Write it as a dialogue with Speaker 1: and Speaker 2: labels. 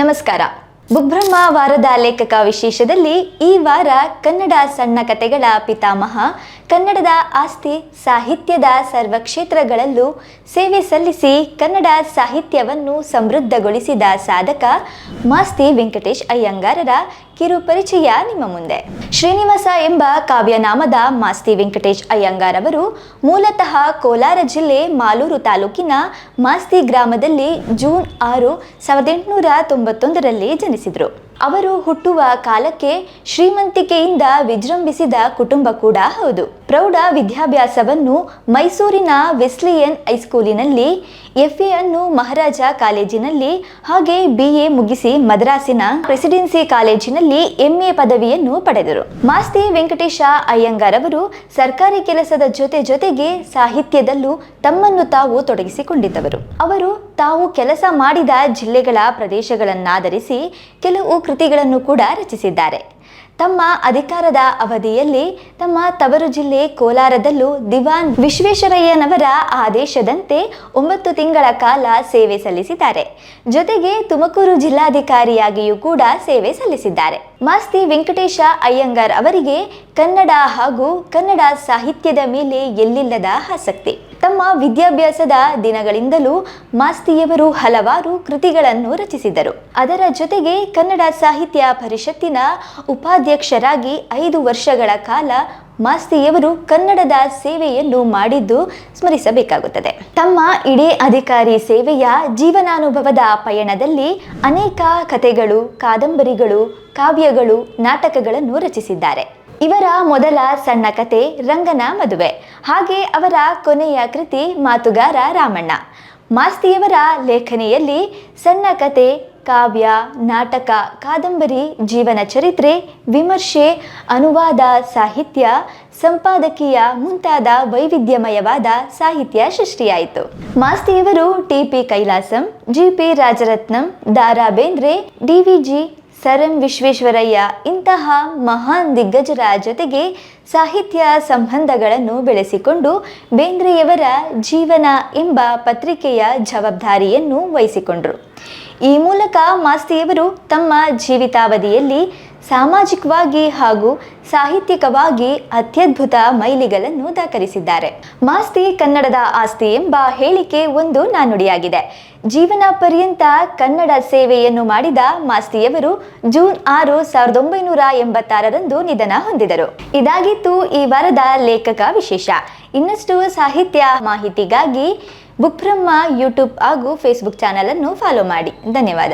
Speaker 1: ನಮಸ್ಕಾರ. ಬುಗ್ಬ್ರಹ್ಮ ವಾರದ ಲೇಖಕ ವಿಶೇಷದಲ್ಲಿ ಈ ವಾರ ಕನ್ನಡ ಸಣ್ಣ ಕಥೆಗಳ ಪಿತಾಮಹ, ಕನ್ನಡದ ಆಸ್ತಿ ಸಾಹಿತ್ಯದ ಸರ್ವ ಕ್ಷೇತ್ರಗಳಲ್ಲೂ ಸೇವೆ ಸಲ್ಲಿಸಿ ಕನ್ನಡ ಸಾಹಿತ್ಯವನ್ನು ಸಮೃದ್ಧಗೊಳಿಸಿದ ಸಾಧಕ ಮಾಸ್ತಿ ವೆಂಕಟೇಶ್ ಅಯ್ಯಂಗಾರರ ಕಿರು ಪರಿಚಯ ನಿಮ್ಮ ಮುಂದೆ. ಶ್ರೀನಿವಾಸ ಎಂಬ ಕಾವ್ಯನಾಮದ ಮಾಸ್ತಿ ವೆಂಕಟೇಶ್ ಅಯ್ಯಂಗಾರ್ ಅವರು ಮೂಲತಃ ಕೋಲಾರ ಜಿಲ್ಲೆ ಮಾಲೂರು ತಾಲೂಕಿನ ಮಾಸ್ತಿ ಗ್ರಾಮದಲ್ಲಿ ಜೂನ್ ಆರು, ಸಾವಿರದ ಎಂಟುನೂರ ತೊಂಬತ್ತೊಂದರಲ್ಲಿ ಜನಿಸಿದರು. ಅವರು ಹುಟ್ಟುವ ಕಾಲಕ್ಕೆ ಶ್ರೀಮಂತಿಕೆಯಿಂದ ವಿಜೃಂಭಿಸಿದ ಕುಟುಂಬ ಕೂಡ ಹೌದು. ಪ್ರೌಢ ವಿದ್ಯಾಭ್ಯಾಸವನ್ನು ಮೈಸೂರಿನ ವೆಸ್ಲಿಯನ್ ಹೈಸ್ಕೂಲಿನಲ್ಲಿ ಎಫ್ ಅನ್ನು ಮಹಾರಾಜ ಕಾಲೇಜಿನಲ್ಲಿ ಹಾಗೆ ಬಿ ಎ ಮುಗಿಸಿ ಮದ್ರಾಸಿನ ಪ್ರೆಸಿಡೆನ್ಸಿ ಕಾಲೇಜಿನಲ್ಲಿ ಎಂಎ ಪದವಿಯನ್ನು ಪಡೆದರು. ಮಾಸ್ತಿ ವೆಂಕಟೇಶ ಅಯ್ಯಂಗಾರ್ ಅವರು ಸರ್ಕಾರಿ ಕೆಲಸದ ಜೊತೆ ಜೊತೆಗೆ ಸಾಹಿತ್ಯದಲ್ಲೂ ತಮ್ಮನ್ನು ತಾವು ತೊಡಗಿಸಿಕೊಂಡಿದ್ದವರು. ಅವರು ತಾವು ಕೆಲಸ ಮಾಡಿದ ಜಿಲ್ಲೆಗಳ ಪ್ರದೇಶಗಳನ್ನಾಧರಿಸಿ ಕೆಲವು ಕೃತಿಗಳನ್ನು ಕೂಡ ರಚಿಸಿದ್ದಾರೆ. ತಮ್ಮ ಅಧಿಕಾರದ ಅವಧಿಯಲ್ಲಿ ತಮ್ಮ ತವರು ಜಿಲ್ಲೆ ಕೋಲಾರದಲ್ಲೂ ದಿವಾನ್ ವಿಶ್ವೇಶ್ವರಯ್ಯನವರ ಆದೇಶದಂತೆ ಒಂಬತ್ತು ತಿಂಗಳ ಕಾಲ ಸೇವೆ ಸಲ್ಲಿಸಿದ್ದಾರೆ. ಜೊತೆಗೆ ತುಮಕೂರು ಜಿಲ್ಲಾಧಿಕಾರಿಯಾಗಿಯೂ ಕೂಡ ಸೇವೆ ಸಲ್ಲಿಸಿದ್ದಾರೆ. ಮಾಸ್ತಿ ವೆಂಕಟೇಶ ಅಯ್ಯಂಗಾರ್ ಅವರಿಗೆ ಕನ್ನಡ ಹಾಗೂ ಕನ್ನಡ ಸಾಹಿತ್ಯದ ಮೇಲೆ ಎಲ್ಲಿಲ್ಲದ ಆಸಕ್ತಿ. ತಮ್ಮ ವಿದ್ಯಾಭ್ಯಾಸದ ದಿನಗಳಿಂದಲೂ ಮಾಸ್ತಿಯವರು ಹಲವಾರು ಕೃತಿಗಳನ್ನು ರಚಿಸಿದರು. ಅದರ ಜೊತೆಗೆ ಕನ್ನಡ ಸಾಹಿತ್ಯ ಪರಿಷತ್ತಿನ ಉಪಾಧ್ಯಕ್ಷರಾಗಿ ಐದು ವರ್ಷಗಳ ಕಾಲ ಮಾಸ್ತಿಯವರು ಕನ್ನಡದ ಸೇವೆಯನ್ನು ಮಾಡಿದ್ದು ಸ್ಮರಿಸಬೇಕಾಗುತ್ತದೆ. ತಮ್ಮ ಇಡೀ ಅಧಿಕಾರಿ ಸೇವೆಯ ಜೀವನಾನುಭವದ ಪಯಣದಲ್ಲಿ ಅನೇಕ ಕಥೆಗಳು, ಕಾದಂಬರಿಗಳು, ಕಾವ್ಯಗಳು, ನಾಟಕಗಳನ್ನು ರಚಿಸಿದ್ದಾರೆ. ಇವರ ಮೊದಲ ಸಣ್ಣ ಕತೆ ರಂಗನ ಮದುವೆ. ಹಾಗೆ ಅವರ ಕೊನೆಯ ಕೃತಿ ಮಾತುಗಾರ ರಾಮಣ್ಣ. ಮಾಸ್ತಿಯವರ ಲೇಖನಿಯಲ್ಲಿ ಸಣ್ಣ ಕತೆ ಕಾವ್ಯ, ನಾಟಕ, ಕಾದಂಬರಿ, ಜೀವನ ಚರಿತ್ರೆ, ವಿಮರ್ಶೆ, ಅನುವಾದ, ಸಾಹಿತ್ಯ, ಸಂಪಾದಕೀಯ ಮುಂತಾದ ವೈವಿಧ್ಯಮಯವಾದ ಸಾಹಿತ್ಯ ಸೃಷ್ಟಿಯಾಯಿತು. ಮಾಸ್ತಿಯವರು T P Kailasam, G P Rajaratnam Dara Bendre D V G sir M Visvesvaraya ಇಂತಹ ಮಹಾನ್ ದಿಗ್ಗಜರ ಜೊತೆಗೆ ಸಾಹಿತ್ಯ ಸಂಬಂಧಗಳನ್ನು ಬೆಳೆಸಿಕೊಂಡು ಬೇಂದ್ರೆಯವರ ಜೀವನ ಎಂಬ ಪತ್ರಿಕೆಯ ಜವಾಬ್ದಾರಿಯನ್ನು ವಹಿಸಿಕೊಂಡರು. ಈ ಮೂಲಕ ಮಾಸ್ತಿಯವರು ತಮ್ಮ ಜೀವಿತಾವಧಿಯಲ್ಲಿ ಸಾಮಾಜಿಕವಾಗಿ ಹಾಗೂ ಸಾಹಿತ್ಯಿಕವಾಗಿ ಅತ್ಯದ್ಭುತ ಮೈಲಿಗಲನ್ನು ದಾಖಲಿಸಿದ್ದಾರೆ. ಮಾಸ್ತಿ ಕನ್ನಡದ ಆಸ್ತಿ ಎಂಬ ಹೇಳಿಕೆ ಒಂದು ನಾನುಡಿಯಾಗಿದೆ. ಜೀವನ ಪರ್ಯಂತ ಕನ್ನಡ ಸೇವೆಯನ್ನು ಮಾಡಿದ ಮಾಸ್ತಿಯವರು ಜೂನ್ ಆರು ಸಾವಿರದ ಒಂಬೈನೂರ ಎಂಬತ್ತಾರರಂದು ನಿಧನ ಹೊಂದಿದರು. ಇದಾಗಿತ್ತು ಈ ವಾರದ ಲೇಖಕ ವಿಶೇಷ. ಇನ್ನಷ್ಟು ಸಾಹಿತ್ಯ ಮಾಹಿತಿಗಾಗಿ ಬುಕ್ ಬ್ರಹ್ಮ ಯೂಟ್ಯೂಬ್ ಹಾಗೂ ಫೇಸ್ಬುಕ್ ಚಾನಲ್ ಅನ್ನು ಫಾಲೋ ಮಾಡಿ. ಧನ್ಯವಾದ.